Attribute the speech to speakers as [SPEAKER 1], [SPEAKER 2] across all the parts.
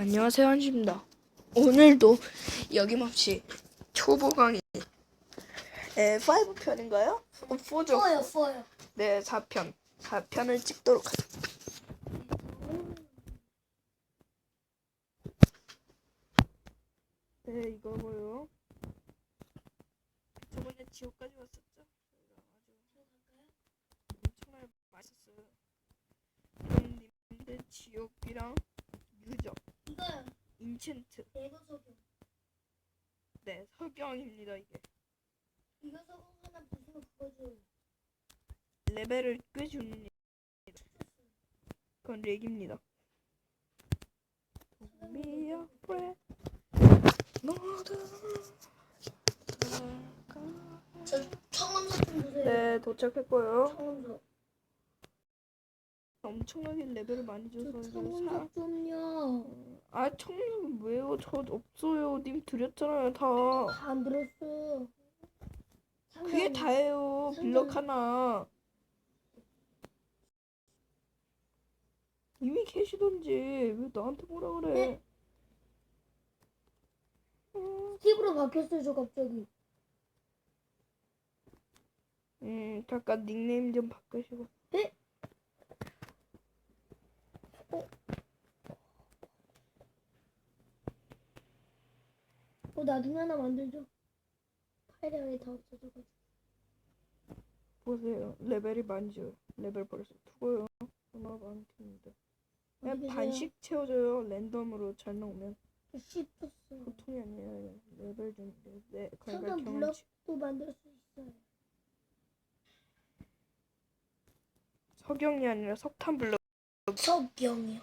[SPEAKER 1] 안녕하세요 한시입니다. 오늘도 여김없이 초보 강의 에 5편인가요? 4죠?
[SPEAKER 2] 써요, 써요.
[SPEAKER 1] 네 4편 4편을 찍도록 하죠. 네 이거고요. 저번에 지옥까지 왔었죠? 엄청나게 맛있었어요. 그럼 님들 지옥이랑 유적. 인챈트
[SPEAKER 2] 내가 석영.
[SPEAKER 1] 네, 석영입니다, 이게.
[SPEAKER 2] 이거 석영 하나 부수면 그거 줘요.
[SPEAKER 1] 레벨을 꽤 주는 일. 그건 렉입니다. A friend. 모두.
[SPEAKER 2] 저 청음석 좀 주세요.
[SPEAKER 1] 네, 도착했고요.
[SPEAKER 2] 청음석.
[SPEAKER 1] 엄청나게 레벨을 많이 줘서
[SPEAKER 2] 저
[SPEAKER 1] 이제
[SPEAKER 2] 청음석 좀요.
[SPEAKER 1] 사... 아, 청룡 왜요? 저 없어요. 님 드렸잖아요, 다.
[SPEAKER 2] 다안 들었어요.
[SPEAKER 1] 그게 다예요. 블럭
[SPEAKER 2] 상관-
[SPEAKER 1] 하나. 이미 계시던지 왜 나한테 뭐라 그래?
[SPEAKER 2] 네?
[SPEAKER 1] 음,
[SPEAKER 2] 스티브로 바뀌었어요, 저 갑자기.
[SPEAKER 1] 음, 잠깐 닉네임 좀 바꾸시고.
[SPEAKER 2] 네? 어? 어, 나중에 하나 만들죠. 안에 다 없어져가지고.
[SPEAKER 1] 보세요. 레벨이 줘요. 레벨 벌써 두고요. 얼마 많습니다. 그냥? 반씩 채워줘요. 랜덤으로 잘 나오면.
[SPEAKER 2] 씹혔어.
[SPEAKER 1] 보통이 아니에요. 레벨 좀, 네,
[SPEAKER 2] 잠깐
[SPEAKER 1] 레벨 경험치.
[SPEAKER 2] 블럭도 만들 수 있어요.
[SPEAKER 1] 석영이 아니라 석탄 블럭.
[SPEAKER 2] 석영이요.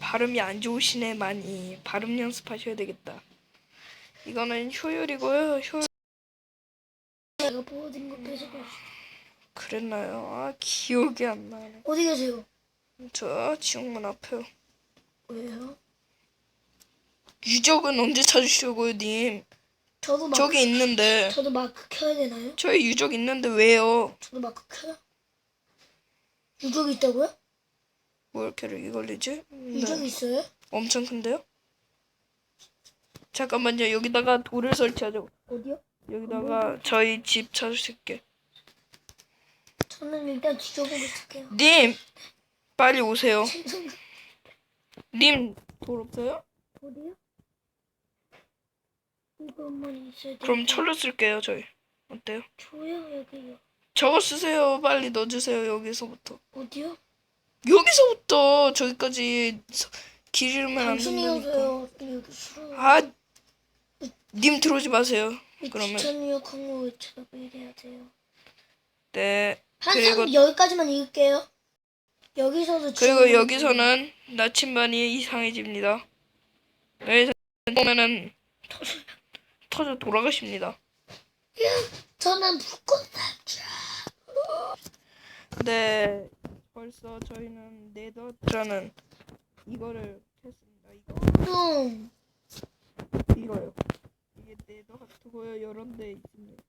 [SPEAKER 1] 발음이 안 좋으시네 많이 발음 연습하셔야 되겠다. 이거는 효율이고요. 효율
[SPEAKER 2] 내가 보여드린 거 계속
[SPEAKER 1] 그랬나요? 아 기억이 안 나네.
[SPEAKER 2] 어디 계세요?
[SPEAKER 1] 저 지옥문 앞에요.
[SPEAKER 2] 왜요?
[SPEAKER 1] 유적은 언제 찾으시려고요, 님?
[SPEAKER 2] 저도 마크
[SPEAKER 1] 저기 있는데.
[SPEAKER 2] 저도 마크 켜야 되나요?
[SPEAKER 1] 저희 유적 있는데 왜요?
[SPEAKER 2] 저도 마크 켜요? 유적 있다고요?
[SPEAKER 1] 뭐 이렇게 렉이 걸리지?
[SPEAKER 2] 유적
[SPEAKER 1] 네.
[SPEAKER 2] 있어요?
[SPEAKER 1] 엄청 큰데요? 잠깐만요. 여기다가 돌을 설치하죠.
[SPEAKER 2] 어디요?
[SPEAKER 1] 여기다가 저희 집 찾으실게.
[SPEAKER 2] 저는 일단 뒤져보고 있을게요.
[SPEAKER 1] 님! 빨리 오세요.
[SPEAKER 2] 죄송
[SPEAKER 1] 님, 돌 없어요?
[SPEAKER 2] 어디요? 이것만 있어야 돼.
[SPEAKER 1] 그럼 철로 쓸게요, 저희. 어때요?
[SPEAKER 2] 줘요 여기요.
[SPEAKER 1] 저거 쓰세요. 빨리 넣어주세요. 여기서부터.
[SPEAKER 2] 어디요?
[SPEAKER 1] 여기서부터 저기까지 서- 길 잃으면 안
[SPEAKER 2] 당신이
[SPEAKER 1] 된다니까.
[SPEAKER 2] 여기 싫어요.
[SPEAKER 1] 아, 님 들어오지 마세요. 그러면
[SPEAKER 2] 귀찮으요 강호 왜 쳐다봐 이래야 돼요.
[SPEAKER 1] 네.
[SPEAKER 2] 항상
[SPEAKER 1] 그리고
[SPEAKER 2] 여기까지만 읽을게요. 여기서도
[SPEAKER 1] 그리고 여기서는 나침반이 이상해집니다. 여기서 보면은 터져 돌아가십니다.
[SPEAKER 2] 저는 불꽃났죠.
[SPEAKER 1] 네. 벌써 저희는 네더라는 이거를 했습니다. 이거
[SPEAKER 2] 좀
[SPEAKER 1] 이거요. 이게 네더 하트고요. 여러 데 있습니다.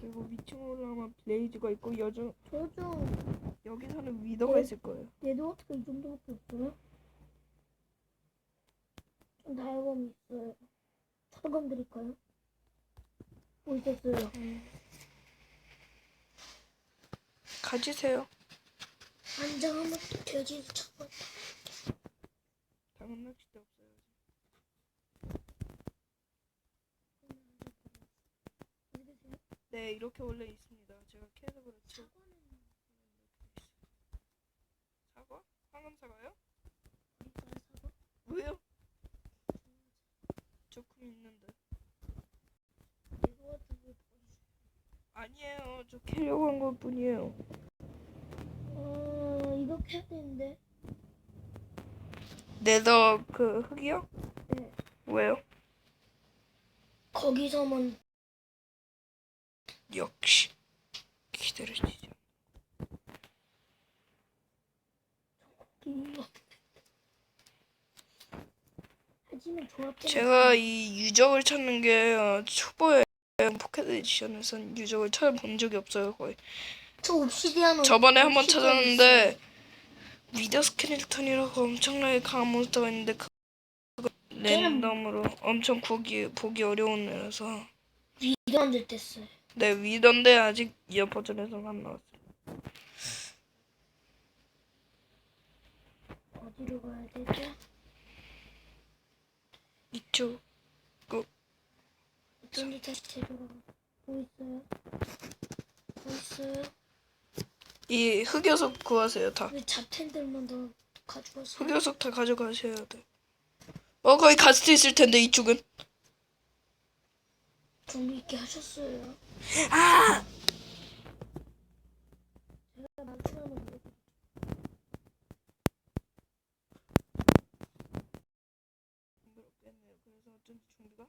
[SPEAKER 1] 그리고 위층으로 올라가면 블레이즈가 있고 여중
[SPEAKER 2] 저좀
[SPEAKER 1] 여기서는 위더가 있을 거예요.
[SPEAKER 2] 네드워크가 이 정도밖에 없어요? 좀 다이범 있어요. 철검 드릴까요? 뭐 있었어요?
[SPEAKER 1] 가지세요.
[SPEAKER 2] 안장 한번 돼지 철검.
[SPEAKER 1] 당근 낚싯대 없어요. 네, 이렇게 원래 있습니다. 제가 캐서 그렇죠. 사과? 황금 사과요? 왜요? 조금 있는데. 아니에요. 저 캐려고 한 것 뿐이에요.
[SPEAKER 2] 어 이거 캐야 되는데.
[SPEAKER 1] 네더 그 흙이요?
[SPEAKER 2] 네.
[SPEAKER 1] 왜요?
[SPEAKER 2] 거기서만
[SPEAKER 1] 역시
[SPEAKER 2] 거. 하지만 조합
[SPEAKER 1] 제가 이 유적을 찾는 게 어, 초보에 포켓 에디션에선 유적을 찾아본 적이 없어요 거의.
[SPEAKER 2] 저 옵시디안
[SPEAKER 1] 저번에 한번 찾았는데 위더 스켈레톤이라고 엄청나게 강한 몬스터가 있는데 그- 랜덤으로 엄청 보기 보기 어려운 애라서
[SPEAKER 2] 때 써요.
[SPEAKER 1] 네 위던데 아직 이어 버전에서는 안 나왔어요.
[SPEAKER 2] 어디로 가야 되죠?
[SPEAKER 1] 이쪽
[SPEAKER 2] 데려가. 뭐 있어요? 뭐 있어요?
[SPEAKER 1] 이 흑요석 구하세요 다.
[SPEAKER 2] 왜 잡템들만 더 가져왔어요?
[SPEAKER 1] 흑요석 다 가져가셔야 돼. 어 거기 가스트 있을 텐데 이쪽은.
[SPEAKER 2] 좀 있게 하셨어요.
[SPEAKER 1] 아
[SPEAKER 2] 제가 맞추는 거
[SPEAKER 1] 그래서 어쩐지 좀비가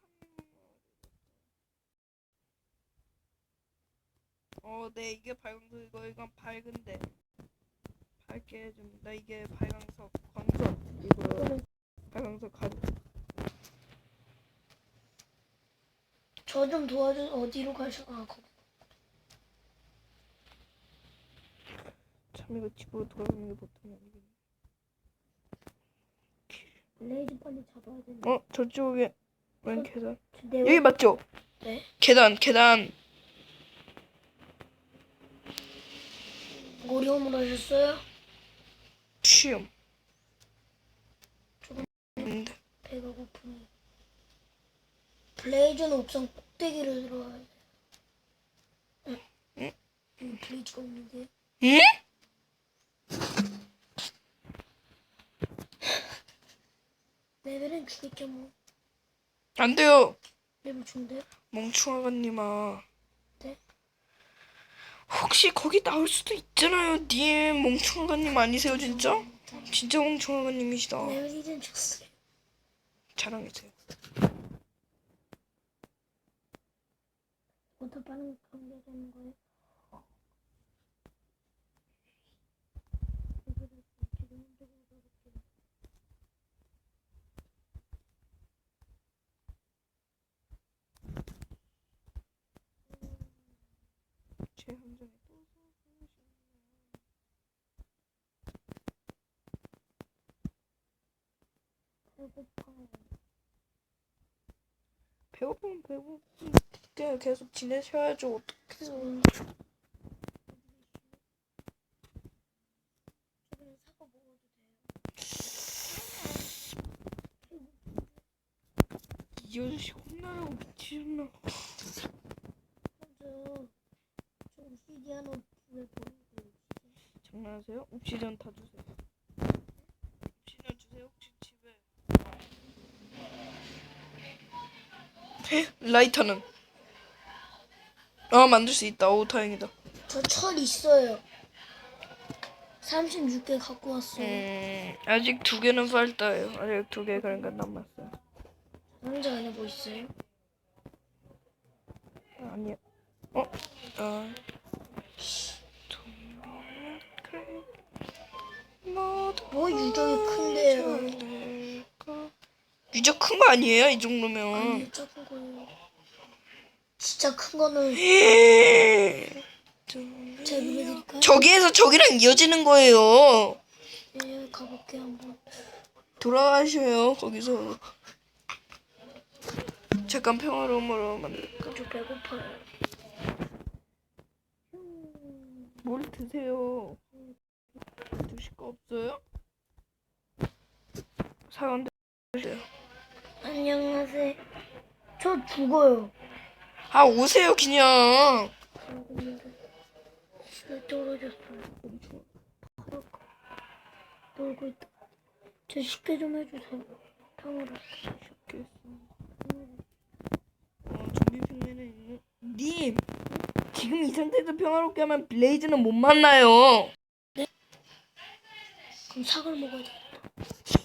[SPEAKER 1] 어, 네 이게 발광석 이거 이건 밝은데 밝게 해줍니다. 이게 발광석 광석 이거 발광석 가루.
[SPEAKER 2] 저 좀 도와줘. 어디로 가셔? 아 거기.
[SPEAKER 1] 참 이거 집으로 돌아가는 게 보통이 아니겠네.
[SPEAKER 2] 레이즈 빨리 잡아야 되는데.
[SPEAKER 1] 어 저쪽에 웬 계단?
[SPEAKER 2] 내
[SPEAKER 1] 여기 맞죠?
[SPEAKER 2] 네?
[SPEAKER 1] 계단 계단.
[SPEAKER 2] 어려움을 하셨어요?
[SPEAKER 1] 쉬움.
[SPEAKER 2] 조금-
[SPEAKER 1] 근데
[SPEAKER 2] 배가 고프니. 블레이즈는 옥상 꼭대기를 들어와야 돼. 응?
[SPEAKER 1] 응?
[SPEAKER 2] 응, 블레이즈가 없는데.
[SPEAKER 1] 응?
[SPEAKER 2] 레벨은 주겠죠 뭐.
[SPEAKER 1] 안 돼요.
[SPEAKER 2] 레벨 준대.
[SPEAKER 1] 멍충아가님아.
[SPEAKER 2] 네?
[SPEAKER 1] 혹시 거기 나올 수도 있잖아요. 님 멍충아가님 아니세요 진짜? 진짜 멍충아가님이시다.
[SPEAKER 2] 레벨 이젠 줬어요.
[SPEAKER 1] 자랑해주세요.
[SPEAKER 2] 뭐더 빠른 경기가 되는 거예요? 배고파요.
[SPEAKER 1] 배고프면 배고프게 계속 지내셔야죠.
[SPEAKER 2] 먹어도 돼요.
[SPEAKER 1] 이 아저씨 혼나라고 미치셨나? 장난하세요? 옵시전 다 주세요. 옵시전 주세요. 혹시 집에 라이터는? 아 만들 수 있다. 오 다행이다.
[SPEAKER 2] 저 철 있어요. 36개 갖고 왔어요.
[SPEAKER 1] 음 아직 두 개는 falta예요. 아직 두 개 그러니까 남았어요.
[SPEAKER 2] 상자 안에 뭐 있어요?
[SPEAKER 1] 아니요. 어? 아.
[SPEAKER 2] 뭐 유적이 큰데요.
[SPEAKER 1] 유적 큰거 아니에요? 이 정도면.
[SPEAKER 2] 아니 작은 거예요. 진짜 큰 거는 보여드릴까요?
[SPEAKER 1] 저기에서 저기랑 이어지는 거예요.
[SPEAKER 2] 예, 가볼게 한번.
[SPEAKER 1] 돌아가셔요 거기서. 잠깐 평화로움으로 만들까?
[SPEAKER 2] 저 배고파요.
[SPEAKER 1] 뭘 드세요? 드실 거 없어요? 사원들 드세요.
[SPEAKER 2] 안녕하세요. 저 죽어요.
[SPEAKER 1] 아 오세요 그냥.
[SPEAKER 2] 왜 떨어졌어요? 놀고 있다. 저 쉽게 좀 해주세요. 탕으로.
[SPEAKER 1] 좀비 있는. 님 지금 이 상태에서 평화롭게 하면 블레이즈는 못 만나요.
[SPEAKER 2] 그럼 사과를 먹어야 돼.
[SPEAKER 1] 네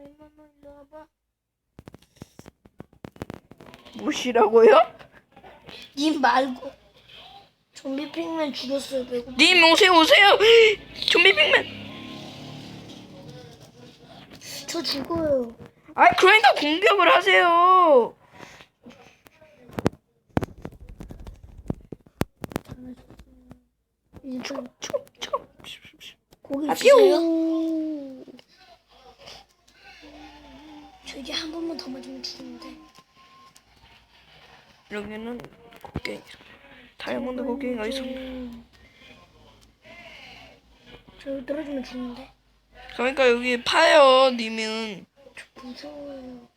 [SPEAKER 2] 일로 와, 일로 와봐.
[SPEAKER 1] 무시라고요?
[SPEAKER 2] 님 말고. 좀비 핑맨 죽였어요, 배고.
[SPEAKER 1] 님 오세요 오세요. 좀비 핑맨.
[SPEAKER 2] 저 죽어요.
[SPEAKER 1] 아 그러니까 공격을 하세요.
[SPEAKER 2] 음, 이제 좀 고기
[SPEAKER 1] 아, 뿅.
[SPEAKER 2] 주세요.
[SPEAKER 1] 여기는 곡괭이. 다이아몬드 곡괭이가 있었네.
[SPEAKER 2] 저 여기 떨어지면 죽는데.
[SPEAKER 1] 그러니까 여기 파요 님은
[SPEAKER 2] 무서워요.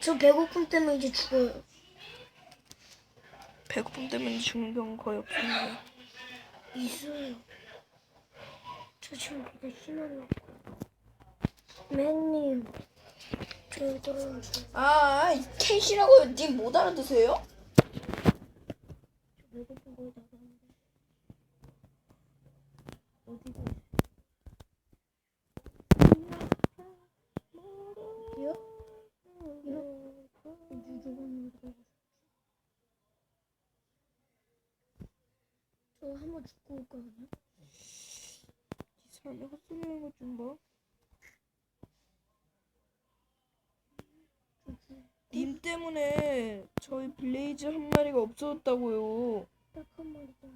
[SPEAKER 2] 저 배고픔 때문에 이제 죽어요.
[SPEAKER 1] 배고픔 때문에 죽는 경우 거의 없습니다.
[SPEAKER 2] 있어요. 저 지금 되게 심하게 맨님, 저 여기 떨어지면 죽어요.
[SPEAKER 1] 아, 이 캣이라고요. 님 못 알아드세요?
[SPEAKER 2] 저 배고픈 거에 나가는데. 어디가? 어디요? 이거? 유저분이 저 한번 죽고 올거든요.
[SPEAKER 1] 이 사람이 헛소리하는 것좀 봐. 님 때문에 저희 블레이즈 한 마리가 없어졌다고요.
[SPEAKER 2] 딱 한 마리다.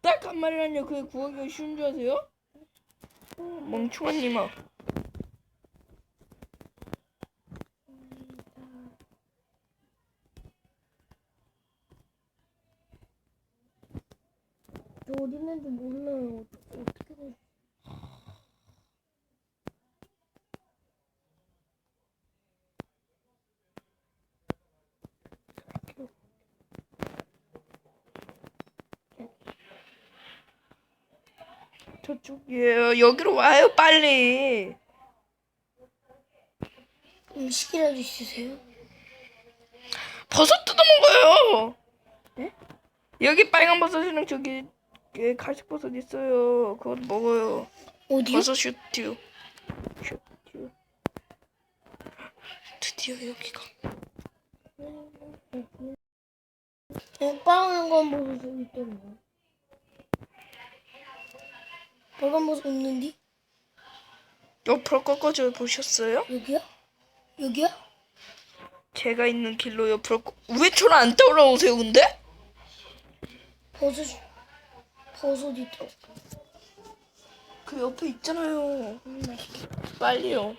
[SPEAKER 1] 딱한 마리라뇨. 그게 구하기가 쉬운 줄 아세요? 멍청한 님아.
[SPEAKER 2] 저 어디 있는지 몰라요. 어떻게, 어떻게 돼?
[SPEAKER 1] 저쪽이에요. 여기로 와요, 빨리.
[SPEAKER 2] 음식이라도 있으세요?
[SPEAKER 1] 버섯 뜯어 먹어요.
[SPEAKER 2] 네?
[SPEAKER 1] 여기 빨간 버섯이랑 저기 예, 가식 버섯 있어요. 그거 먹어요.
[SPEAKER 2] 어디요?
[SPEAKER 1] 버섯 슈튜. 슈튜. 드디어 여기가.
[SPEAKER 2] 어, 빨간 건 버섯 좀 있던데. 빨간 버섯 없는디?
[SPEAKER 1] 옆으로 꺾어져 보셨어요?
[SPEAKER 2] 여기요? 여기요?
[SPEAKER 1] 제가 있는 길로 옆으로 꺾... 왜 저를 안 따라오세요, 근데?
[SPEAKER 2] 버섯, 버섯 있다.
[SPEAKER 1] 그 옆에 있잖아요.
[SPEAKER 2] 음.
[SPEAKER 1] 빨리요.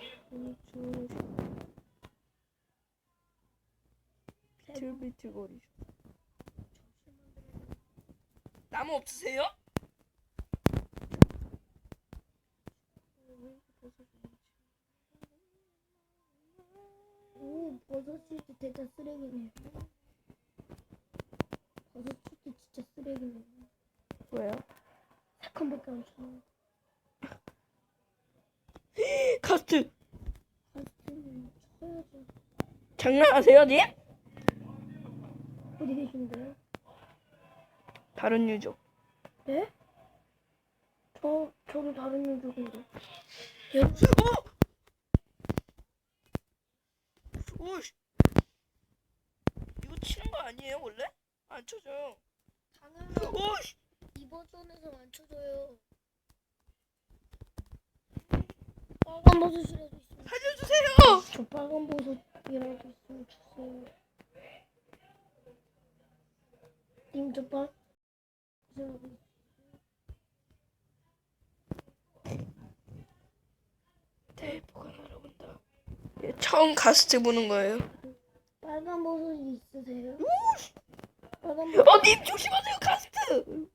[SPEAKER 1] 비틀비틀거리죠. 나무 없으세요?
[SPEAKER 2] 오, 버섯 치즈 진짜 쓰레기네. 버섯 치즈 진짜 쓰레기네.
[SPEAKER 1] 왜요?
[SPEAKER 2] 색한밖에 안 쳐.
[SPEAKER 1] 카스트
[SPEAKER 2] 가스는 쳐야죠.
[SPEAKER 1] 장난하세요, 님?
[SPEAKER 2] 어디 계신데요?
[SPEAKER 1] 다른 유족.
[SPEAKER 2] 네? 저, 저도 다른 유족인데.
[SPEAKER 1] 어? 오씨. 이거 치는 거 아니에요, 원래? 안 쳐져요.
[SPEAKER 2] 당연히
[SPEAKER 1] 오씨.
[SPEAKER 2] 이 버전에서 안 쳐져요. 빨간 버섯이라도 있으면
[SPEAKER 1] 살려주세요.
[SPEAKER 2] 저 빨간 버섯이라도 있으면 주세요. 님, 저 빨...
[SPEAKER 1] 예, 처음 가스트 보는 거예요.
[SPEAKER 2] 빨간 버섯이 있으세요? 빨간 버섯,
[SPEAKER 1] 어, 님 조심하세요, 가스트.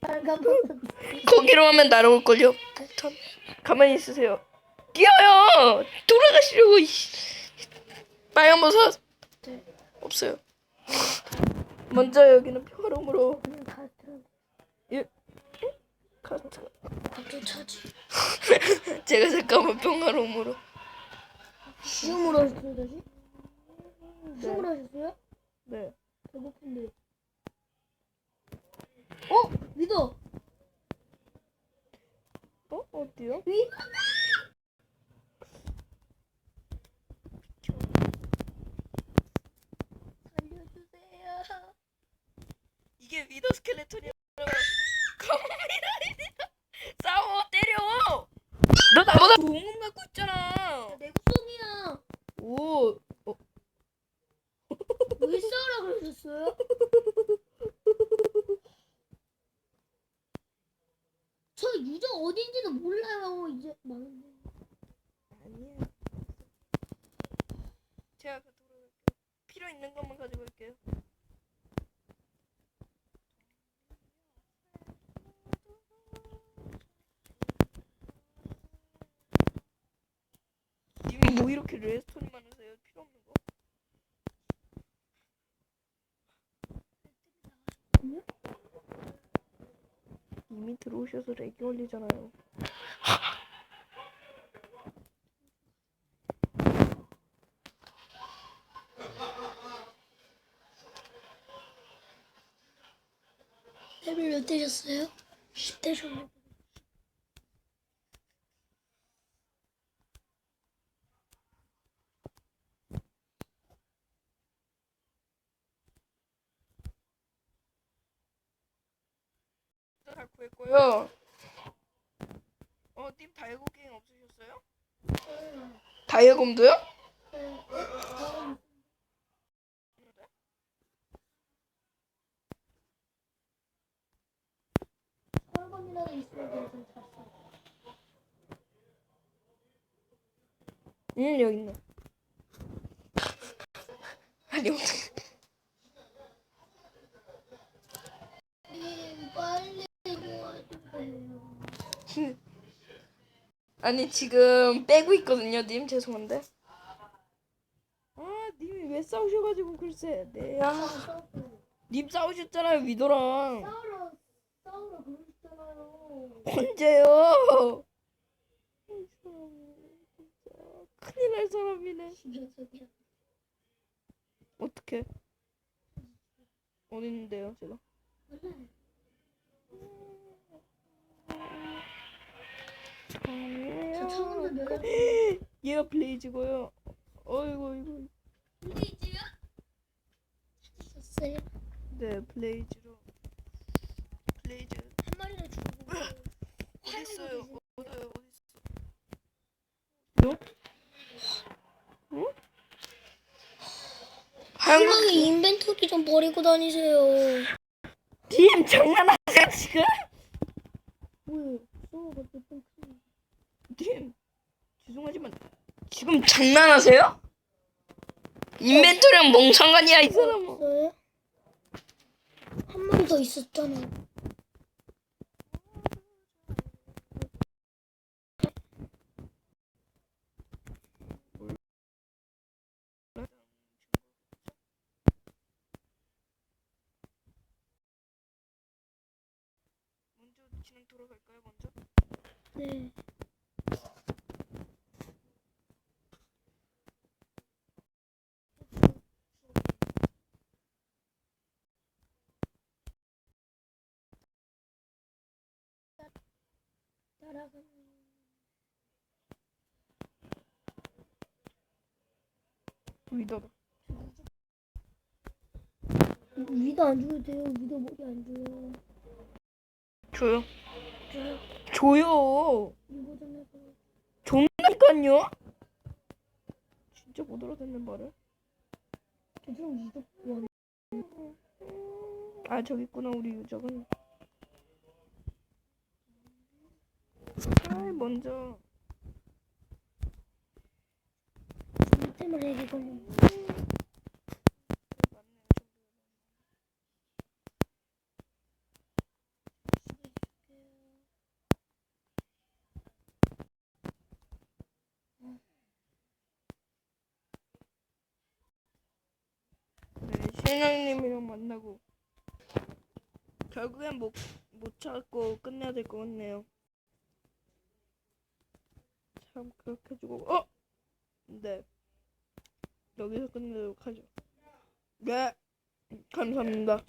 [SPEAKER 2] 빨간 버섯.
[SPEAKER 1] 거기로 하면 날아올 걸요. 폭탄. 가만히 있으세요. 뛰어요. 돌아가시려고. 이씨. 빨간 버섯
[SPEAKER 2] 네.
[SPEAKER 1] 없어요. 먼저 여기는 평화로움으로
[SPEAKER 2] 그냥 가스트랑
[SPEAKER 1] 가스트.
[SPEAKER 2] 갑자기 차지.
[SPEAKER 1] 제가 잠깐만 평화로움으로.
[SPEAKER 2] 시험을 하셨어요, 다시? 시험을 하셨어요?
[SPEAKER 1] 네.
[SPEAKER 2] 배고픈데. 어? 믿어!
[SPEAKER 1] 어 어디요?
[SPEAKER 2] 믿어! 살려주세요.
[SPEAKER 1] 이게 위더 스켈레톤이야. 가만히라 싸워 때려. 너 나보다 좋은 건 갖고 있잖아.
[SPEAKER 2] 내 구성이야.
[SPEAKER 1] 오. 어,
[SPEAKER 2] 왜 싸우라 그러셨어요?
[SPEAKER 1] 이렇게 레스톤이 많으세요? 필요 없는 거. 이미 들어오셔서 렉이 걸리잖아요.
[SPEAKER 2] 레벨 몇 되셨어요? 10대셨네.
[SPEAKER 1] 다 구했고요. 어, 님 다이아고 게임 없으셨어요?
[SPEAKER 2] 잤어.
[SPEAKER 1] 응, 여기 있네. 아니, 어떻게.
[SPEAKER 2] 님 빨리 도와주세요.
[SPEAKER 1] 아니, 지금 빼고 있거든요, 님. 죄송한데. 아, 님이 왜 싸우셔가지고, 글쎄. 네, 야.
[SPEAKER 2] 싸우러
[SPEAKER 1] 님 싸우셨잖아요, 위도랑.
[SPEAKER 2] 싸우러 싸우러 그러셨잖아요.
[SPEAKER 1] 언제요? 이 사람, 진짜. 큰일 날 사람이네. 어떻게? 어디 있는데요, 제가?
[SPEAKER 2] 몰라요. 저 처음부터 내가
[SPEAKER 1] 얘가 블레이즈고요. 어이구, 어이구.
[SPEAKER 2] 블레이즈요? 찾으셨어요?
[SPEAKER 1] 네, 블레이즈로. 블레이즈
[SPEAKER 2] 한 마리를 주고
[SPEAKER 1] 어디 있어요? 어디 어디 있어? 요? 응?
[SPEAKER 2] 희망이 인벤토리 좀 버리고 다니세요.
[SPEAKER 1] 님 장난하세요 지금?
[SPEAKER 2] 쏘가 몇번 큰.
[SPEAKER 1] 님 죄송하지만 지금 장난하세요? 인벤토리랑 멍 상관이야 이 사람아.
[SPEAKER 2] 없어요? 한 마리 더 있었잖아요.
[SPEAKER 1] 먼저 진행 돌아갈까요 먼저?
[SPEAKER 2] 네.
[SPEAKER 1] 위더다.
[SPEAKER 2] 위도 안 줘도 돼요. 위도 머리 안 줘요.
[SPEAKER 1] 줘요. 줘요.
[SPEAKER 2] 이거 좀 해봐.
[SPEAKER 1] 존나니까요. 진짜 못 알아듣는 말을.
[SPEAKER 2] 원.
[SPEAKER 1] 아 저기 있구나 우리 유적은. 아 먼저
[SPEAKER 2] 때문에 얘기 걸려.
[SPEAKER 1] 네, 신랑님이랑 만나고 결국엔 못, 못 찾고 끝내야 될 것 같네요. 참 그렇게 주고 어? 네 여기서 끝내도록 하죠. 네 감사합니다.